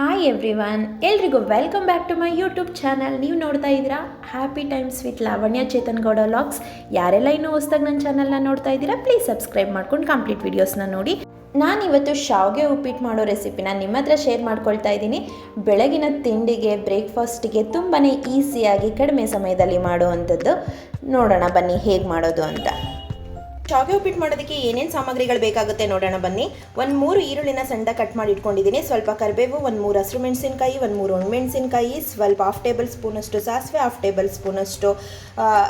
Hi everyone ಎಲ್ರಿಗೂ welcome back to my YouTube channel ನೀವು ನೋಡ್ತಾ ಇದ್ದೀರಾ happy times with Lavanya Chetan Gowda vlogs ಯಾರೆಲ್ಲ ಇನ್ನೂ ಹೊಸ್ದಾಗ ನನ್ನ ಚಾನಲ್ನ ನೋಡ್ತಾ ಇದ್ದೀರಾ ಪ್ಲೀಸ್ ಸಬ್ಸ್ಕ್ರೈಬ್ ಮಾಡ್ಕೊಂಡು ಕಂಪ್ಲೀಟ್ ವೀಡಿಯೋಸ್ನ ನೋಡಿ. ನಾನು ಇವತ್ತು ಶಾವ್ಗೆ ಉಪ್ಪಿಟ್ಟು ಮಾಡೋ ರೆಸಿಪಿನ ನಿಮ್ಮ ಹತ್ರ ಶೇರ್ ಮಾಡ್ಕೊಳ್ತಾ ಇದ್ದೀನಿ. ಬೆಳಗಿನ ತಿಂಡಿಗೆ ಬ್ರೇಕ್ಫಾಸ್ಟಿಗೆ ತುಂಬಾ ಈಸಿಯಾಗಿ ಕಡಿಮೆ ಸಮಯದಲ್ಲಿ ಮಾಡುವಂಥದ್ದು. ನೋಡೋಣ ಬನ್ನಿ ಹೇಗೆ ಮಾಡೋದು ಅಂತ. ಶಾವಿಗೆ ಉಪ್ಪಿಟ್ಟು ಮಾಡೋದಕ್ಕೆ ಏನೇನು ಸಾಮಗ್ರಿಗಳು ಬೇಕಾಗುತ್ತೆ ನೋಡೋಣ ಬನ್ನಿ. ಒಂದು ಮೂರು ಈರುಳ್ಳಿನ ಸಣ್ಣ ಕಟ್ ಮಾಡಿ ಇಟ್ಕೊಂಡಿದ್ದೀನಿ. ಸ್ವಲ್ಪ ಕರಿಬೇವು, ಒಂದು ಮೂರು ಹಸಿರು ಮೆಣಸಿನಕಾಯಿ, ಒಂದು ಮೂರು ಒಣಮೆಣಸಿನಕಾಯಿ ಸ್ವಲ್ಪ ಹಾಫ್ ಟೇಬಲ್ ಸ್ಪೂನಷ್ಟು ಸಾಸಿವೆ ಹಾಫ್ ಟೇಬಲ್ ಸ್ಪೂನಷ್ಟು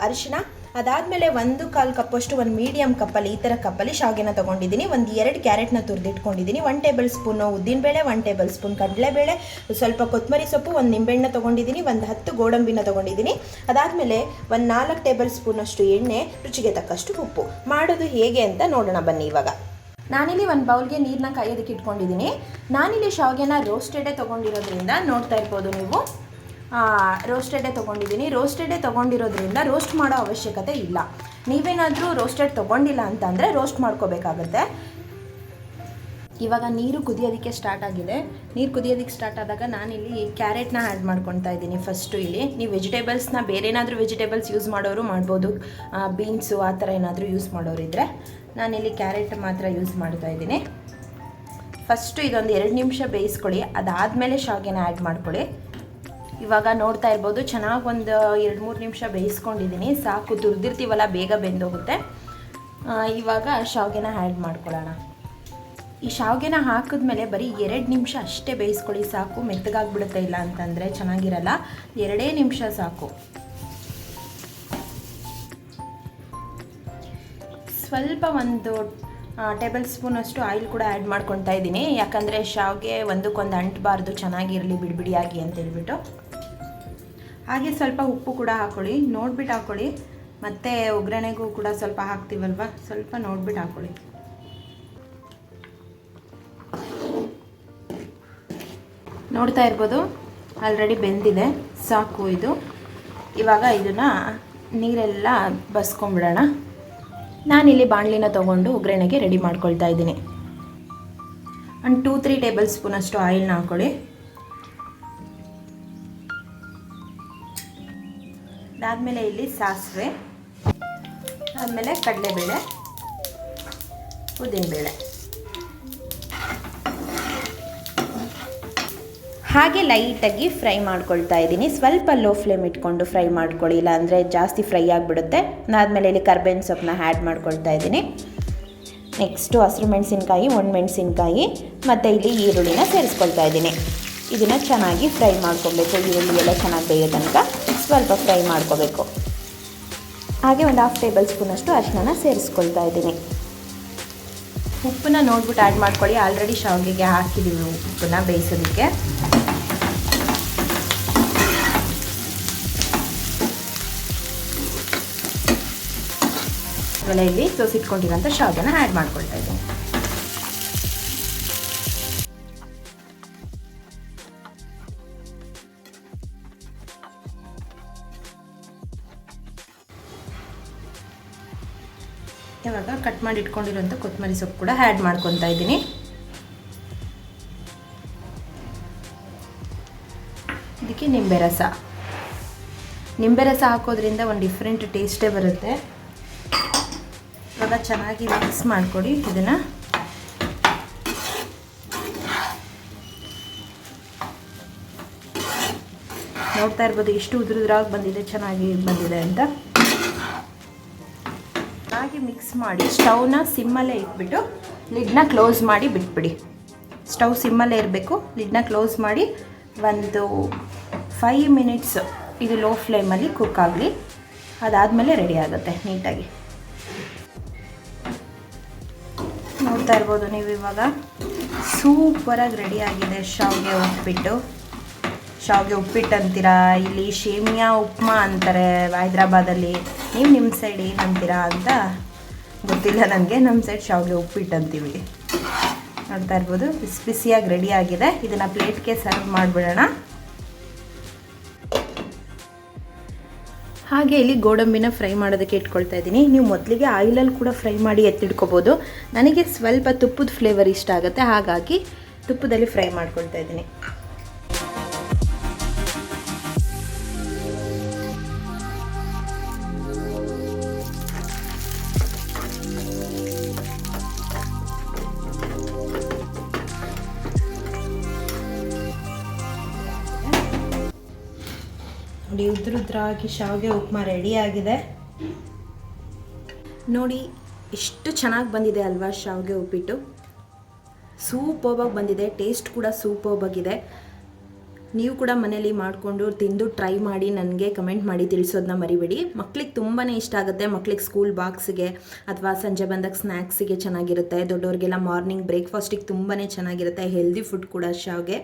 ಅರಿಶಿನ ಅದಾದಮೇಲೆ ಒಂದು ಕಾಲು ಕಪ್ಪಷ್ಟು ಒಂದು ಮೀಡಿಯಮ್ ಕಪ್ಪಲ್ಲಿ ಈ ಥರ ಕಪ್ಪಲ್ಲಿ ಶಾವಿಗೆನ ತೊಗೊಂಡಿದ್ದೀನಿ. ಒಂದು ಎರಡು ಕ್ಯಾರೆಟ್ನ ತುರಿದಿಟ್ಕೊಂಡಿದ್ದೀನಿ. ಒನ್ ಟೇಬಲ್ ಸ್ಪೂನು ಉದ್ದಿನಬೇಳೆ ಒನ್ ಟೇಬಲ್ ಸ್ಪೂನ್ ಕಡಲೆಬೇಳೆ, ಸ್ವಲ್ಪ ಕೊತ್ತಂಬರಿ ಸೊಪ್ಪು, ಒಂದು ನಿಂಬೆಹಣ್ಣು ತೊಗೊಂಡಿದ್ದೀನಿ, ಒಂದು ಹತ್ತು ಗೋಡಂಬಿನ ತೊಗೊಂಡಿದ್ದೀನಿ. ಅದಾದಮೇಲೆ ಒಂದು ನಾಲ್ಕು ಟೇಬಲ್ ಸ್ಪೂನಷ್ಟು ಎಣ್ಣೆ, ರುಚಿಗೆ ತಕ್ಕಷ್ಟು ಉಪ್ಪು. ಮಾಡೋದು ಹೇಗೆ ಅಂತ ನೋಡೋಣ ಬನ್ನಿ ಇವಾಗ. ನಾನಿಲ್ಲಿ ಒಂದು ಬೌಲ್ಗೆ ನೀರನ್ನ ಕಾಯೋದಕ್ಕೆ ಇಟ್ಕೊಂಡಿದ್ದೀನಿ. ನಾನಿಲ್ಲಿ ಶಾವಿಗೆನ ರೋಸ್ಟೆಡೇ ತೊಗೊಂಡಿರೋದ್ರಿಂದ ನೋಡ್ತಾ ಇರ್ಬೋದು ನೀವು. ರೋಸ್ಟೆಡೇ ತೊಗೊಂಡಿದ್ದೀನಿ. ರೋಸ್ಟೆಡೇ ತೊಗೊಂಡಿರೋದ್ರಿಂದ ರೋಸ್ಟ್ ಮಾಡೋ ಅವಶ್ಯಕತೆ ಇಲ್ಲ. ನೀವೇನಾದರೂ ರೋಸ್ಟೆಡ್ ತೊಗೊಂಡಿಲ್ಲ ಅಂತಂದರೆ ರೋಸ್ಟ್ ಮಾಡ್ಕೋಬೇಕಾಗುತ್ತೆ. ಇವಾಗ ನೀರು ಕುದಿಯೋದಕ್ಕೆ ಸ್ಟಾರ್ಟ್ ಆಗಿದೆ. ನೀರು ಕುದಿಯೋದಕ್ಕೆ ಸ್ಟಾರ್ಟ್ ಆದಾಗ ನಾನಿಲ್ಲಿ ಕ್ಯಾರೆಟ್ನ ಆ್ಯಡ್ ಮಾಡ್ಕೊತಾ ಇದ್ದೀನಿ ಫಸ್ಟು ಇಲ್ಲಿ. ನೀವು ವೆಜಿಟೇಬಲ್ಸ್ನ ಬೇರೆ ಏನಾದರೂ ವೆಜಿಟೇಬಲ್ಸ್ ಯೂಸ್ ಮಾಡೋರು ಮಾಡ್ಬೋದು. ಬೀನ್ಸು ಆ ಥರ ಏನಾದರೂ ಯೂಸ್ ಮಾಡೋರಿದ್ದರೆ ನಾನಿಲ್ಲಿ ಕ್ಯಾರೆಟ್ ಮಾತ್ರ ಯೂಸ್ ಮಾಡ್ತಾ ಇದ್ದೀನಿ. ಫಸ್ಟು ಇದೊಂದು ಎರಡು ನಿಮಿಷ ಬೇಯಿಸ್ಕೊಳ್ಳಿ. ಅದಾದಮೇಲೆ ಶಾವಿಗೆನ ಆ್ಯಡ್ ಮಾಡ್ಕೊಳ್ಳಿ. ಇವಾಗ ನೋಡ್ತಾ ಇರ್ಬೋದು, ಚೆನ್ನಾಗಿ ಒಂದು ಎರಡು, ಮೂರು ನಿಮಿಷ ಬೇಯಿಸ್ಕೊಂಡಿದ್ದೀನಿ ಸಾಕು ತುರಿದಿರ್ತೀವಲ್ಲ ಬೇಗ ಬೆಂದೋಗುತ್ತೆ. ಇವಾಗ ಶಾವಿಗೆನ ಆ್ಯಡ್ ಮಾಡ್ಕೊಳ್ಳೋಣ. ಈ ಶಾವಿಗೆನ ಹಾಕಿದ್ಮೇಲೆ ಬರೀ ಎರಡು ನಿಮಿಷ ಅಷ್ಟೇ ಬೇಯಿಸ್ಕೊಳ್ಳಿ, ಸಾಕು, ಮೆತ್ತಗಾಗ್ಬಿಡುತ್ತೆ ಇಲ್ಲ ಅಂತಂದರೆ ಚೆನ್ನಾಗಿರಲ್ಲ. ಎರಡೇ ನಿಮಿಷ ಸಾಕು. ಸ್ವಲ್ಪ ಒಂದು ಟೇಬಲ್ ಸ್ಪೂನ್ ಅಷ್ಟು ಆಯಿಲ್ ಕೂಡ ಆ್ಯಡ್ ಮಾಡ್ಕೊತಾ ಇದ್ದೀನಿ ಯಾಕಂದರೆ ಶಾವಿಗೆ ಒಂದಕ್ಕೊಂದು ಅಂಟಬಾರ್ದು, ಚೆನ್ನಾಗಿರಲಿ, ಬಿಡಿಬಿಡಿಯಾಗಿ ಅಂತ ಹೇಳ್ಬಿಟ್ಟು. ಹಾಗೆ ಸ್ವಲ್ಪ ಉಪ್ಪು ಕೂಡ ಹಾಕ್ಕೊಳ್ಳಿ ನೋಡ್ಬಿಟ್ಟು ಹಾಕ್ಕೊಳ್ಳಿ ಮತ್ತು ಒಗ್ಗರಣೆಗೂ ಕೂಡ ಸ್ವಲ್ಪ ಹಾಕ್ತೀವಲ್ವ? ಸ್ವಲ್ಪ ನೋಡ್ಬಿಟ್ಟು ಹಾಕ್ಕೊಳ್ಳಿ ನೋಡ್ತಾ ಇರ್ಬೋದು, ಆಲ್ರೆಡಿ ಬೆಂದಿದೆ. ಸಾಕು ಇದು. ಇವಾಗ ಇದನ್ನು ನೀರೆಲ್ಲ ಬಸ್ಕೊಂಬಿಡೋಣ. ನಾನಿಲ್ಲಿ ಬಾಣಲಿನ ತೊಗೊಂಡು ಒಗ್ಗರಣೆಗೆ ರೆಡಿ ಮಾಡ್ಕೊಳ್ತಾ ಇದ್ದೀನಿ. ಒಂದು ಟೂ ತ್ರೀ ಟೇಬಲ್ ಸ್ಪೂನಷ್ಟು ಆಯಿಲ್ನ ಹಾಕ್ಕೊಳ್ಳಿ ಅದಾದಮೇಲೆ ಇಲ್ಲಿ ಸಾಸಿವೆ ಆಮೇಲೆ ಕಡಲೆಬೇಳೆ, ಉದ್ದಿನಬೇಳೆ. ಹಾಗೆ ಲೈಟಾಗಿ ಫ್ರೈ ಮಾಡ್ಕೊಳ್ತಾ ಇದ್ದೀನಿ. ಸ್ವಲ್ಪ ಲೋ ಫ್ಲೇಮ್ ಇಟ್ಕೊಂಡು ಫ್ರೈ ಮಾಡ್ಕೊಳ್ಳಿ ಇಲ್ಲ ಅಂದರೆ ಜಾಸ್ತಿ ಫ್ರೈ ಆಗಿಬಿಡುತ್ತೆ. ಅದಾದಮೇಲೆ ಇಲ್ಲಿ ಕರ್ಬೇವಿನ ಸೊಪ್ಪನ್ನ ಆ್ಯಡ್ ಮಾಡ್ಕೊಳ್ತಾ ಇದ್ದೀನಿ. ನೆಕ್ಸ್ಟು ಹಸಿರು ಮೆಣಸಿನ್ಕಾಯಿ ಒಣಮೆಣಸಿನ್ಕಾಯಿ ಮತ್ತು ಇಲ್ಲಿ ಈರುಳ್ಳಿನ ಸೇರಿಸ್ಕೊಳ್ತಾ ಇದ್ದೀನಿ. ಇದನ್ನು ಚೆನ್ನಾಗಿ ಫ್ರೈ ಮಾಡ್ಕೊಬೇಕು ಈರುಳ್ಳಿ ಎಲ್ಲ ಚೆನ್ನಾಗಿ ಬೇಯೋ ತನಕ. ಸ್ವಲ್ಪ ಫ್ರೈ ಮಾಡ್ಕೋಬೇಕು. ಹಾಗೆ ಒಂದು ಹಾಫ್ ಟೇಬಲ್ ಸ್ಪೂನಷ್ಟು ಅರಿಶಿನ ಸೇರಿಸ್ಕೊಳ್ತಾ ಇದ್ದೀನಿ. ಉಪ್ಪನ್ನ ನೋಡ್ಬಿಟ್ಟು ಆ್ಯಡ್ ಮಾಡ್ಕೊಳ್ಳಿ. ಆಲ್ರೆಡಿ ಶಾವಿಗೆಗೆ ಹಾಕಿದ್ದೀವಿ ಉಪ್ಪನ್ನ ಬೇಯಿಸೋದಕ್ಕೆ. ಒಲೆಯಲ್ಲಿ ಸೋಸಿಟ್ಕೊಂಡಿರೋಂಥ ಶಾವಿಗೆನ ಆ್ಯಡ್ ಮಾಡ್ಕೊಳ್ತಾ ಇದ್ದೀನಿ. ಇವಾಗ ಕಟ್ ಮಾಡಿ ಇಟ್ಕೊಂಡಿರುವಂಥ ಕೊತ್ತಂಬರಿ ಸೊಪ್ಪು ಕೂಡ ಆ್ಯಡ್ ಮಾಡ್ಕೊತಾ ಇದ್ದೀನಿ. ಇದಕ್ಕೆ ನಿಂಬೆ ರಸ. ನಿಂಬೆ ರಸ ಹಾಕೋದ್ರಿಂದ ಒಂದು ಡಿಫ್ರೆಂಟ್ ಟೇಸ್ಟೇ ಬರುತ್ತೆ. ಇವಾಗ ಚೆನ್ನಾಗಿ ಮಿಕ್ಸ್ ಮಾಡಿಕೊಡಿ ಇದನ್ನು. ನೋಡ್ತಾ ಇರ್ಬೋದು ಎಷ್ಟು ಉದುರುದ್ರಾಗಿ ಬಂದಿದೆ, ಚೆನ್ನಾಗಿ ಬಂದಿದೆ ಅಂತ. ಚೆನ್ನಾಗಿ ಮಿಕ್ಸ್ ಮಾಡಿ ಸ್ಟವ್ನ ಸಿಮ್ಮಲ್ಲೇ ಇಟ್ಬಿಟ್ಟು ಲಿಡ್ನ ಕ್ಲೋಸ್ ಮಾಡಿ ಬಿಟ್ಬಿಡಿ. ಸ್ಟವ್ ಸಿಮ್ಮಲ್ಲೇ ಇರಬೇಕು ಲಿಡ್ನ ಕ್ಲೋಸ್ ಮಾಡಿ ಒಂದು ಫೈವ್ ಮಿನಿಟ್ಸ್ ಇದು ಲೋ ಫ್ಲೇಮಲ್ಲಿ ಕುಕ್ ಆಗಲಿ. ಅದಾದಮೇಲೆ ರೆಡಿ ಆಗುತ್ತೆ ನೀಟಾಗಿ ನೋಡ್ತಾ ಇರ್ಬೋದು ನೀವು ಇವಾಗ ಸೂಪರಾಗಿ ರೆಡಿ ಆಗಿದೆ ಶಾವಿಗೆ ಉಪ್ಪಿಟ್ಟು. ಶಾವಿಗೆ ಉಪ್ಪಿಟ್ಟು ಅಂತೀರಾ? ಇಲ್ಲಿ ಶೇಮಿಯಾ ಉಪ್ಮಾ ಅಂತಾರೆ ಹೈದ್ರಾಬಾದಲ್ಲಿ. ನೀವು ನಿಮ್ಮ ಸೈಡ್ ಏನು ಅಂತೀರಾ ಅಂತ ಗೊತ್ತಿಲ್ಲ ನನಗೆ ನಮ್ಮ ಸೈಡ್ ಶಾವಿಗೆ ಉಪ್ಪಿಟ್ಟು ಅಂತೀವಿ. ನೋಡ್ತಾ ಇರ್ಬೋದು. ಬಿಸಿ ಬಿಸಿಯಾಗಿ ರೆಡಿ ಆಗಿದೆ. ಇದನ್ನು ಪ್ಲೇಟ್ಗೆ ಸರ್ವ್ ಮಾಡಿಬಿಡೋಣ. ಹಾಗೆ ಇಲ್ಲಿ ಗೋಡಂಬಿನ ಫ್ರೈ ಮಾಡೋದಕ್ಕೆ ಇಟ್ಕೊಳ್ತಾ ಇದ್ದೀನಿ. ನೀವು ಮೊದಲಿಗೆ ಆಯಿಲಲ್ಲಿ ಕೂಡ ಫ್ರೈ ಮಾಡಿ ಎತ್ತಿಟ್ಕೋಬೋದು. ನನಗೆ ಸ್ವಲ್ಪ ತುಪ್ಪದ ಫ್ಲೇವರ್ ಇಷ್ಟ ಆಗುತ್ತೆ. ಹಾಗಾಗಿ ತುಪ್ಪದಲ್ಲಿ ಫ್ರೈ ಮಾಡ್ಕೊಳ್ತಾ ಇದ್ದೀನಿ. ನೋಡಿ ಉದ್ರುದ್ರಾಗಿ ಶಾವಿಗೆ ಉಪ್ಮಾ ರೆಡಿ ಆಗಿದೆ. ನೋಡಿ ಎಷ್ಟು ಚೆನ್ನಾಗಿ ಬಂದಿದೆ ಅಲ್ವಾ ಶಾವಿಗೆ ಉಪ್ಪಿಟ್ಟು? ಸೂಪರ್ಬಾಗಿ ಬಂದಿದೆ ಟೇಸ್ಟ್ ಕೂಡ ಸೂಪರ್ಬಾಗಿದೆ ನೀವು ಕೂಡ ಮನೇಲಿ ಮಾಡಿಕೊಂಡು ತಿಂದು ಟ್ರೈ ಮಾಡಿ ನನಗೆ ಕಮೆಂಟ್ ಮಾಡಿ ತಿಳಿಸೋದನ್ನ ಮರಿಬೇಡಿ. ಮಕ್ಕಳಿಗೆ ತುಂಬಾ ಇಷ್ಟ ಆಗುತ್ತೆ. ಮಕ್ಕಳಿಗೆ ಸ್ಕೂಲ್ ಬಾಕ್ಸ್ಗೆ ಅಥವಾ ಸಂಜೆ ಬಂದಾಗ ಸ್ನ್ಯಾಕ್ಸಿಗೆ ಚೆನ್ನಾಗಿರುತ್ತೆ. ದೊಡ್ಡವ್ರಿಗೆಲ್ಲ ಮಾರ್ನಿಂಗ್ ಬ್ರೇಕ್ಫಾಸ್ಟಿಗೆ ತುಂಬಾ ಚೆನ್ನಾಗಿರುತ್ತೆ. ಹೆಲ್ದಿ ಫುಡ್ ಕೂಡ ಶಾವ್ಗೆ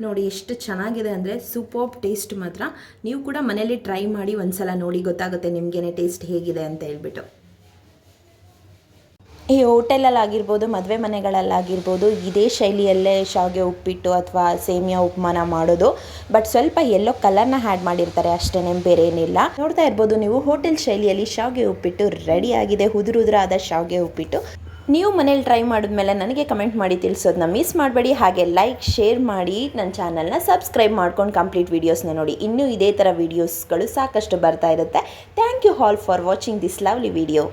ನೋಡಿ ಎಷ್ಟು ಚೆನ್ನಾಗಿದೆ ಅಂದರೆ ಸೂಪರ್ ಟೇಸ್ಟ್ ಮಾತ್ರ. ನೀವು ಕೂಡ ಮನೇಲಿ ಟ್ರೈ ಮಾಡಿ ಒಂದು ಸಲ ನೋಡಿ ಗೊತ್ತಾಗುತ್ತೆ ನಿಮಗೇನೆ ಟೇಸ್ಟ್ ಹೇಗಿದೆ ಅಂತ ಹೇಳ್ಬಿಟ್ಟು. ಈ ಹೋಟೆಲಲ್ಲಾಗಿರ್ಬೋದು, ಮದುವೆ ಮನೆಗಳಲ್ಲಾಗಿರ್ಬೋದು, ಇದೇ ಶೈಲಿಯಲ್ಲೇ ಶಾವಿಗೆ ಉಪ್ಪಿಟ್ಟು ಅಥವಾ ಸೇಮಿಯಾ ಉಪ್ಮಾನ ಮಾಡೋದು. ಬಟ್ ಸ್ವಲ್ಪ ಎಲ್ಲೋ ಕಲರ್ನ ಆ್ಯಡ್ ಮಾಡಿರ್ತಾರೆ ಅಷ್ಟೇ ಬೇರೆ ಏನಿಲ್ಲ ನೋಡ್ತಾ ಇರ್ಬೋದು ನೀವು, ಹೋಟೆಲ್ ಶೈಲಿಯಲ್ಲಿ ಶಾವಿಗೆ ಉಪ್ಪಿಟ್ಟು ರೆಡಿ ಆಗಿದೆ ಉದುರುದ್ರಾದ ಶಾವಿಗೆ ಉಪ್ಪಿಟ್ಟು. ನೀವು ಮನೇಲಿ ಟ್ರೈ ಮಾಡಿದ್ಮೇಲೆ ನನಗೆ ಕಮೆಂಟ್ ಮಾಡಿ ತಿಳಿಸೋದನ್ನ ಮಿಸ್ ಮಾಡಬೇಡಿ. ಹಾಗೆ ಲೈಕ್ ಶೇರ್ ಮಾಡಿ ನನ್ನ ಚಾನಲ್ನ ಸಬ್ಸ್ಕ್ರೈಬ್ ಮಾಡ್ಕೊಂಡು ಕಂಪ್ಲೀಟ್ ವೀಡಿಯೋಸ್ನ ನೋಡಿ. ಇನ್ನೂ ಇದೇ ಥರ ವೀಡಿಯೋಸ್ಗಳು ಸಾಕಷ್ಟು ಬರ್ತಾ ಇರುತ್ತೆ. Thank you all for watching this lovely video